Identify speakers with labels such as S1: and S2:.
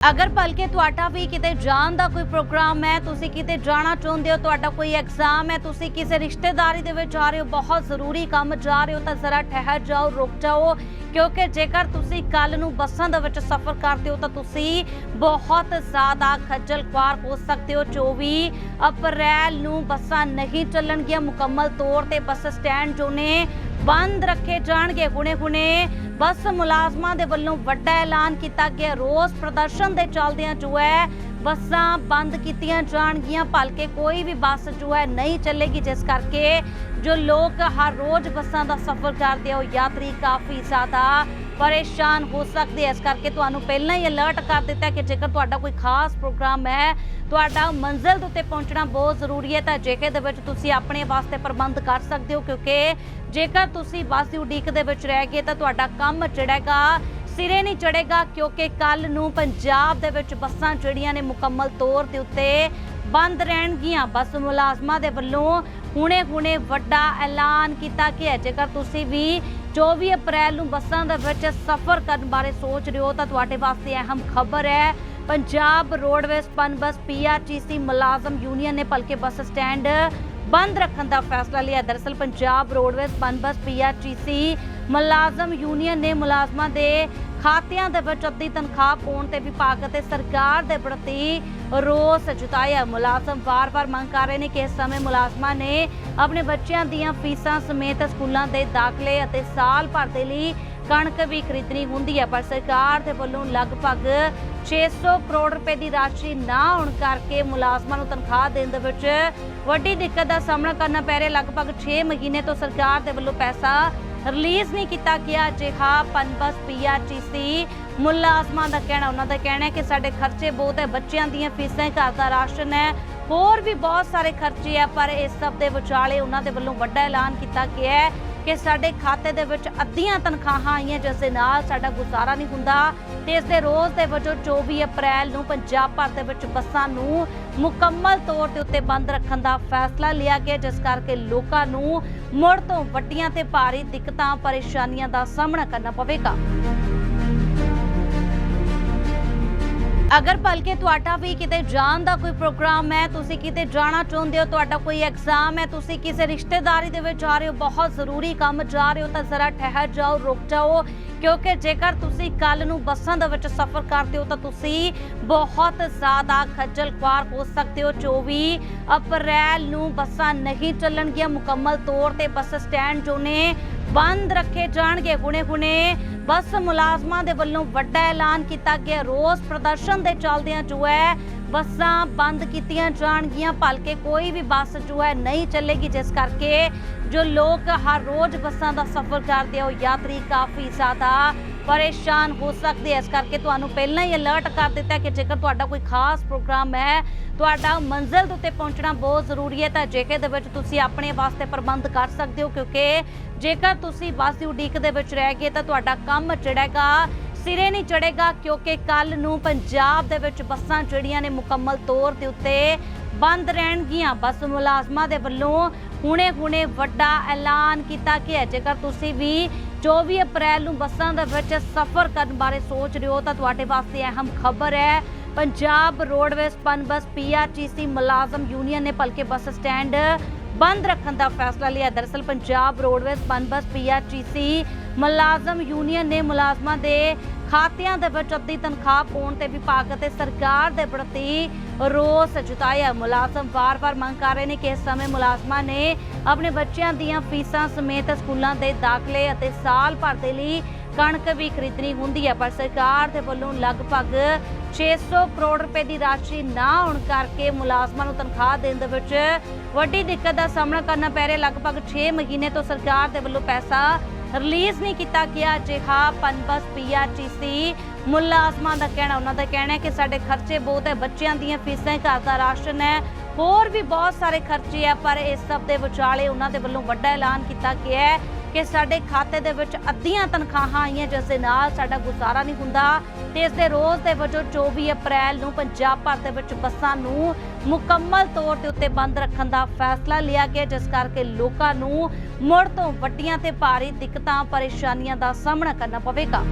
S1: ਅਗਰ ਭਲਕੇ ਤੁਹਾਡਾ ਵੀ ਕਿਤੇ ਜਾਣ ਦਾ ਕੋਈ ਪ੍ਰੋਗਰਾਮ ਹੈ, ਤੁਸੀਂ ਕਿਤੇ ਜਾਣਾ ਚਾਹੁੰਦੇ ਹੋ, ਤੁਹਾਡਾ ਕੋਈ ਐਗਜ਼ਾਮ ਹੈ, ਤੁਸੀਂ ਕਿਸੇ ਰਿਸ਼ਤੇਦਾਰੀ ਦੇ ਵਿੱਚ ਜਾ ਰਹੇ ਹੋ, ਬਹੁਤ ਜ਼ਰੂਰੀ ਕੰਮ ਜਾ ਰਹੇ ਹੋ, ਤਾਂ ਜ਼ਰਾ ਠਹਿਰ ਜਾਓ, ਰੁਕ ਜਾਓ, ਕਿਉਂਕਿ ਜੇਕਰ ਤੁਸੀਂ ਕੱਲ ਨੂੰ ਬੱਸਾਂ ਦੇ ਵਿੱਚ ਸਫ਼ਰ ਕਰਦੇ ਹੋ, ਤਾਂ ਤੁਸੀਂ ਬਹੁਤ ਜ਼ਿਆਦਾ ਖੱਜਲ ਖੁਆਰ ਹੋ ਸਕਦੇ ਹੋ। 24 ਅਪ੍ਰੈਲ ਨੂੰ ਬੱਸਾਂ ਨਹੀਂ ਚੱਲਣਗੀਆਂ। ਮੁਕੰਮਲ ਤੌਰ ਤੇ ਬੱਸ ਸਟੈਂਡ ਜੋ ਨੇ ਬੰਦ ਰੱਖੇ ਜਾਣਗੇ। ਹੁਣੇ-ਹੁਣੇ ਬੱਸ ਮੁਲਾਜ਼ਮਾਂ ਦੇ ਵੱਲੋਂ ਵੱਡਾ ਐਲਾਨ ਕੀਤਾ ਗਿਆ। ਰੋਸ ਪ੍ਰਦਰਸ਼ਨ ਦੇ ਚੱਲਦਿਆਂ ਜੋ ਹੈ, ਬੱਸਾਂ ਬੰਦ ਕੀਤੀਆਂ ਜਾਣਗੀਆਂ। ਭਲਕੇ ਕੋਈ ਵੀ ਬੱਸ ਜੋ ਹੈ ਨਹੀਂ ਚੱਲੇਗੀ, ਜਿਸ ਕਰਕੇ ਜੋ ਲੋਕ ਹਰ ਰੋਜ਼ ਬੱਸਾਂ ਦਾ ਸਫ਼ਰ ਕਰਦੇ ਆ, ਉਹ ਯਾਤਰੀ ਕਾਫੀ ਜ਼ਿਆਦਾ ਪਰੇਸ਼ਾਨ ਹੋ ਸਕਦੇ ਇਸ ਕਰਕੇ ਤੁਹਾਨੂੰ ਪਹਿਲਾਂ ਹੀ ਅਲਰਟ ਕਰ ਦਿੱਤਾ ਕਿ ਜੇਕਰ ਤੁਹਾਡਾ ਕੋਈ ਖਾਸ ਪ੍ਰੋਗਰਾਮ ਹੈ ਤੁਹਾਡਾ ਮੰਜ਼ਿਲ ਦੇ ਉੱਤੇ ਪਹੁੰਚਣਾ ਬਹੁਤ ਜ਼ਰੂਰੀ ਹੈ ਤਾਂ ਜੇਕਰ ਦੇ ਵਿੱਚ ਤੁਸੀਂ ਆਪਣੇ ਵਾਸਤੇ ਪ੍ਰਬੰਧ ਕਰ ਸਕਦੇ ਹੋ, ਕਿਉਂਕਿ ਜੇਕਰ ਤੁਸੀਂ ਬੱਸ ਦੀ ਉਡੀਕ ਦੇ ਵਿੱਚ ਰਹਿ ਗਏ ਤਾਂ ਤੁਹਾਡਾ ਕੰਮ ਚੜੇਗਾ ਸਿਰੇ ਨਹੀਂ ਚੜੇਗਾ ਕਿਉਂਕਿ ਕੱਲ ਨੂੰ ਪੰਜਾਬ ਦੇ ਵਿੱਚ ਬੱਸਾਂ ਜਿਹੜੀਆਂ ਨੇ ਮੁਕੰਮਲ ਤੌਰ ਦੇ ਉੱਤੇ ਬੰਦ ਰਹਿਣਗੀਆਂ। ਬੱਸ ਮੁਲਾਜ਼ਮਾਂ ਦੇ ਵੱਲੋਂ ਹੁਣੇ-ਹੁਣੇ ਵੱਡਾ ਐਲਾਨ ਕੀਤਾ ਗਿਆ। ਜੇਕਰ ਤੁਸੀਂ ਵੀ 24 ਅਪ੍ਰੈਲ ਨੂੰ ਬੱਸਾਂ ਦੇ ਵਿੱਚ ਸਫ਼ਰ ਕਰਨ ਬਾਰੇ ਸੋਚ ਰਹੇ ਹੋ ਤਾਂ ਤੁਹਾਡੇ ਵਾਸਤੇ ਅਹਿਮ ਖਬਰ ਹੈ। ਪੰਜਾਬ ਰੋਡਵੇਜ਼ ਪਨਬਸ ਪੀਆਰਟੀਸੀ ਮੁਲਾਜ਼ਮ ਯੂਨੀਅਨ ਨੇ ਭਲਕੇ ਬੱਸ ਸਟੈਂਡ ਬੰਦ ਰੱਖਣ ਦਾ ਫੈਸਲਾ ਲਿਆ। ਦਰਅਸਲ ਪੰਜਾਬ ਰੋਡਵੇਜ਼ ਪਨਬਸ ਪੀਆਰਟੀਸੀ ਮੁਲਾਜ਼ਮ ਯੂਨੀਅਨ ਨੇ ਮੁਲਾਜ਼ਮਾਂ ਦੇ ਖਾਤਿਆਂ ਦੇ ਵਿੱਚ ਅੱਧੀ ਤਨਖਾਹ ਪਾਉਣ ਤੇ ਵਿਭਾਗ ਅਤੇ ਸਰਕਾਰ ਦੇ ਪ੍ਰਤੀ ਰੋਸ ਜਤਾਇਆ। ਮੁਲਾਜ਼ਮ ਵਾਰ-ਵਾਰ ਮੰਗ ਕਰ ਰਹੇ ਨੇ ਕਿ ਇਸ ਸਮੇਂ ਮੁਲਾਜ਼ਮਾਂ ਨੇ ਆਪਣੇ ਬੱਚਿਆਂ ਦੀਆਂ ਫੀਸਾਂ ਸਮੇਤ ਸਕੂਲਾਂ ਦੇ ਦਾਖਲੇ ਅਤੇ ਸਾਲ ਭਰ ਦੇ ਲਈ ਕਣਕ ਵੀ ਖਰੀਦਣੀ ਹੁੰਦੀ ਹੈ, ਪਰ ਸਰਕਾਰ ਦੇ ਵੱਲੋਂ ਲਗਭਗ 600 ਕਰੋੜ ਰੁਪਏ ਦੀ ਰਾਸ਼ੀ ਨਾ ਹੋਣ ਕਰਕੇ ਮੁਲਾਜ਼ਮਾਂ ਨੂੰ ਤਨਖਾਹ ਦੇਣ ਦੇ ਵਿੱਚ ਵੱਡੀ ਦਿੱਕਤ ਦਾ ਸਾਹਮਣਾ ਕਰਨਾ ਪੈ ਰਿਹਾ। ਲਗਭਗ 6 ਮਹੀਨੇ ਤੋਂ ਸਰਕਾਰ ਦੇ ਵੱਲੋਂ ਪੈਸਾ ਰਿਲੀਜ਼ ਨਹੀਂ ਕੀਤਾ ਗਿਆ। ਜਿਹਾ ਪਨਬਸ, ਪੀਆਰਟੀਸੀ ਮੁਲਾਜ਼ਮਾਂ ਦਾ ਕਹਿਣਾ, ਉਹਨਾਂ ਦਾ ਕਹਿਣਾ ਹੈ ਕਿ ਸਾਡੇ ਖਰਚੇ ਬਹੁਤ ਹੈ, ਬੱਚਿਆਂ ਦੀਆਂ ਫੀਸਾਂ ਘਰ ਦਾ ਰਾਸ਼ਨ ਹੈ। ਹੋਰ ਵੀ ਬਹੁਤ ਸਾਰੇ ਖਰਚੇ ਆ, ਪਰ ਇਸ ਸਭ ਦੇ ਵਿਚਾਲੇ ਉਹਨਾਂ ਦੇ ਵੱਲੋਂ ਵੱਡਾ ਐਲਾਨ ਕੀਤਾ ਗਿਆ ਹੈ। ਕਿ ਸਾਡੇ ਖਾਤੇ ਦੇ ਵਿੱਚ ਅੱਧੀਆਂ ਤਨਖਾਹਾਂ ਆਈਆਂ, ਜਿਸ ਦੇ ਨਾਲ ਸਾਡਾ ਗੁਜ਼ਾਰਾ ਨਹੀਂ ਹੁੰਦਾ। ਤੇ ਇਸ ਦੇ ਰੋਜ਼ ਦੇ ਵਜੋਂ 24 ਅਪ੍ਰੈਲ ਨੂੰ ਪੰਜਾਬ ਭਰ ਦੇ ਵਿੱਚ ਬੱਸਾਂ ਨੂੰ ਮੁਕੰਮਲ ਤੌਰ ਤੇ ਉੱਤੇ ਬੰਦ ਰੱਖਣ ਦਾ ਫੈਸਲਾ ਲਿਆ ਗਿਆ, ਜਿਸ ਕਰਕੇ ਲੋਕਾਂ ਨੂੰ ਮੁੜ ਤੋਂ ਵੱਡੀਆਂ ਤੇ ਭਾਰੀ ਦਿੱਕਤਾਂ, ਪਰੇਸ਼ਾਨੀਆਂ ਦਾ ਸਾਹਮਣਾ ਕਰਨਾ ਪਵੇਗਾ। ਅਗਰ ਭਲਕੇ ਤੁਹਾਡਾ ਵੀ ਕਿਤੇ ਜਾਣ ਦਾ ਕੋਈ ਪ੍ਰੋਗਰਾਮ ਹੈ, ਤੁਸੀਂ ਕਿਤੇ ਜਾਣਾ ਚਾਹੁੰਦੇ ਹੋ, ਤੁਹਾਡਾ ਕੋਈ ਐਗਜ਼ਾਮ ਹੈ, ਤੁਸੀਂ ਕਿਸੇ ਰਿਸ਼ਤੇਦਾਰੀ ਦੇ ਵਿੱਚ ਜਾ ਰਹੇ ਹੋ, ਬਹੁਤ ਜ਼ਰੂਰੀ ਕੰਮ ਜਾ ਰਹੇ ਹੋ, ਤਾਂ ਜ਼ਰਾ ਠਹਿਰ ਜਾਓ, ਰੁਕ ਜਾਓ। ਕਿਉਂਕਿ ਜੇਕਰ ਤੁਸੀਂ ਕੱਲ ਨੂੰ ਬੱਸਾਂ ਦੇ ਵਿੱਚ ਸਫ਼ਰ ਕਰਦੇ ਹੋ, ਤਾਂ ਤੁਸੀਂ ਬਹੁਤ ਜ਼ਿਆਦਾ ਖੱਜਲ ਖੁਆਰ ਹੋ ਸਕਦੇ ਹੋ। 24 ਅਪ੍ਰੈਲ ਨੂੰ ਬੱਸਾਂ ਨਹੀਂ ਚੱਲਣਗੀਆਂ। ਮੁਕੰਮਲ ਤੌਰ ਤੇ ਬੱਸ ਸਟੈਂਡ ਜੋ ਨੇ ਬੰਦ ਰੱਖੇ ਜਾਣਗੇ। ਹੁਣੇ-ਹੁਣੇ ਬੱਸ ਮੁਲਾਜ਼ਮਾਂ ਦੇ ਵੱਲੋਂ ਵੱਡਾ ਐਲਾਨ ਕੀਤਾ ਗਿਆ। ਰੋਸ ਪ੍ਰਦਰਸ਼ਨ ਦੇ ਚੱਲਦਿਆਂ ਜੋ ਹੈ, ਬੱਸਾਂ ਬੰਦ ਕੀਤੀਆਂ ਜਾਣਗੀਆਂ। ਭਲਕੇ ਕੋਈ ਵੀ ਬੱਸ ਜੋ ਹੈ ਨਹੀਂ ਚੱਲੇਗੀ, ਜਿਸ ਕਰਕੇ ਜੋ ਲੋਕ ਹਰ ਰੋਜ਼ ਬੱਸਾਂ ਦਾ ਸਫ਼ਰ ਕਰਦੇ ਆ, ਉਹ ਯਾਤਰੀ ਕਾਫੀ ਜ਼ਿਆਦਾ ਪਰੇਸ਼ਾਨ ਹੋ ਸਕਦੇ ਆ। ਇਸ ਕਰਕੇ ਤੁਹਾਨੂੰ ਪਹਿਲਾਂ ਹੀ ਅਲਰਟ ਕਰ ਦਿੱਤਾ ਕਿ ਜੇਕਰ ਤੁਹਾਡਾ ਕੋਈ ਖਾਸ ਪ੍ਰੋਗਰਾਮ ਹੈ, ਤੁਹਾਡਾ ਮੰਜ਼ਿਲ ਦੇ ਉੱਤੇ ਪਹੁੰਚਣਾ ਬਹੁਤ ਜ਼ਰੂਰੀ ਹੈ, ਤਾਂ ਜੇਕਰ ਦੇ ਵਿੱਚ ਤੁਸੀਂ ਆਪਣੇ ਵਾਸਤੇ ਪ੍ਰਬੰਧ ਕਰ ਸਕਦੇ ਹੋ, ਕਿਉਂਕਿ ਜੇਕਰ ਤੁਸੀਂ ਬੱਸ ਦੀ ਉਡੀਕ ਦੇ ਵਿੱਚ ਰਹਿ ਗਏ, ਤਾਂ ਤੁਹਾਡਾ ਕੰਮ ਚੜੇਗਾ ਸਿਰੇ ਨਹੀਂ ਚੜੇਗਾ ਕਿਉਂਕਿ ਕੱਲ ਨੂੰ ਪੰਜਾਬ ਦੇ ਵਿੱਚ ਬੱਸਾਂ ਜਿਹੜੀਆਂ ਨੇ ਮੁਕੰਮਲ ਤੌਰ ਦੇ ਉੱਤੇ ਬੰਦ ਰਹਿਣਗੀਆਂ। ਬੱਸ ਮੁਲਾਜ਼ਮਾਂ ਦੇ ਵੱਲੋਂ ਹੁਣੇ-ਹੁਣੇ ਵੱਡਾ ਐਲਾਨ ਕੀਤਾ ਗਿਆ ਜੇਕਰ ਤੁਸੀਂ ਵੀ 24 ਅਪ੍ਰੈਲ ਨੂੰ ਬੱਸਾਂ ਦੇ ਵਿੱਚ ਸਫ਼ਰ ਕਰਨ ਬਾਰੇ ਸੋਚ ਰਹੇ ਹੋ ਤਾਂ ਤੁਹਾਡੇ ਵਾਸਤੇ ਅਹਿਮ ਖਬਰ ਹੈ। ਪੰਜਾਬ ਰੋਡਵੇਜ਼ ਪਨਬਸ ਪੀਆਰਟੀਸੀ ਮੁਲਾਜ਼ਮ ਯੂਨੀਅਨ ਨੇ ਭਲਕੇ ਬੱਸ ਸਟੈਂਡ ਬੰਦ ਰੱਖਣ ਦਾ ਫੈਸਲਾ ਲਿਆ। ਦਰਅਸਲ ਪੰਜਾਬ ਰੋਡਵੇਜ਼ ਪਨਬਸ ਪੀਆਰਟੀਸੀ ਮੁਲਾਜ਼ਮ ਯੂਨੀਅਨ ਨੇ ਮੁਲਾਜ਼ਮਾਂ ਦੇ ਖਾਤਿਆਂ ਦੇ ਵਿੱਚ ਅੱਧੀ ਤਨਖਾਹ ਪਾਉਣ ਤੇ ਵਿਭਾਗ ਅਤੇ ਸਰਕਾਰ ਦੇ ਪ੍ਰਤੀ ਰੋਸ ਜਤਾਇਆ। ਮੁਲਾਜ਼ਮ ਵਾਰ-ਵਾਰ ਮੰਗ ਕਰ ਰਹੇ ਨੇ ਕਿ ਇਸ ਸਮੇਂ ਮੁਲਾਜ਼ਮਾਂ ਨੇ ਆਪਣੇ ਬੱਚਿਆਂ ਦੀਆਂ ਫੀਸਾਂ ਸਮੇਤ ਸਕੂਲਾਂ ਦੇ ਦਾਖਲੇ ਅਤੇ ਸਾਲ ਭਰ ਦੇ ਲਈ ਕਣਕ ਵੀ ਖਰੀਦਣੀ ਹੁੰਦੀ ਹੈ, ਪਰ ਸਰਕਾਰ ਦੇ ਵੱਲੋਂ ਲਗਭਗ 600 ਕਰੋੜ ਰੁਪਏ ਦੀ ਰਾਸ਼ੀ ਨਾ ਹੋਣ ਕਰਕੇ ਮੁਲਾਜ਼ਮਾਂ ਨੂੰ ਤਨਖਾਹ ਦੇਣ ਦੇ ਵਿੱਚ ਵੱਡੀ ਦਿੱਕਤ ਦਾ ਸਾਹਮਣਾ ਕਰਨਾ ਪੈ ਰਿਹਾ। ਲਗਭਗ 6 ਮਹੀਨੇ ਤੋਂ ਸਰਕਾਰ ਦੇ ਵੱਲੋਂ ਪੈਸਾ ਰਿਲੀਜ਼ ਨਹੀਂ ਕੀਤਾ ਗਿਆ, ਜਿਹਾ ਪਨਬਸ ਪੀਆਰਟੀਸੀ ਮੁਲਾਜ਼ਮਾਂ ਦਾ ਕਹਿਣਾ, ਉਹਨਾਂ ਦਾ ਕਹਿਣਾ ਹੈ ਕਿ ਸਾਡੇ ਖਰਚੇ ਬਹੁਤ ਹੈ, ਬੱਚਿਆਂ ਦੀਆਂ ਫੀਸਾਂ ਘਰ ਦਾ ਰਾਸ਼ਨ ਹੈ। ਹੋਰ ਵੀ ਬਹੁਤ ਸਾਰੇ ਖਰਚੇ ਆ ਪਰ ਇਸ ਸਭ ਦੇ ਵਿਚਾਲੇ ਉਹਨਾਂ ਦੇ ਵੱਲੋਂ ਵੱਡਾ ਐਲਾਨ ਕੀਤਾ ਗਿਆ ਹੈ। ਕਿ ਸਾਡੇ ਖਾਤੇ ਦੇ ਵਿੱਚ ਅੱਧੀਆਂ ਤਨਖਾਹਾਂ ਆਈਆਂ, ਜਿਸ ਦੇ ਨਾਲ ਸਾਡਾ ਗੁਜ਼ਾਰਾ ਨਹੀਂ ਹੁੰਦਾ। ਤੇ ਇਸ ਦੇ ਰੋਜ਼ ਦੇ ਵਜੋਂ 24 ਅਪ੍ਰੈਲ ਨੂੰ ਪੰਜਾਬ ਭਰ ਦੇ ਵਿੱਚ ਬੱਸਾਂ ਨੂੰ ਮੁਕੰਮਲ ਤੌਰ ਦੇ ਉੱਤੇ ਬੰਦ ਰੱਖਣ ਦਾ ਫੈਸਲਾ ਲਿਆ ਗਿਆ, ਜਿਸ ਕਰਕੇ ਲੋਕਾਂ ਨੂੰ ਮੁੜ ਤੋਂ ਵੱਡੀਆਂ ਤੇ ਭਾਰੀ ਦਿੱਕਤਾਂ, ਪਰੇਸ਼ਾਨੀਆਂ ਦਾ ਸਾਹਮਣਾ ਕਰਨਾ ਪਵੇਗਾ।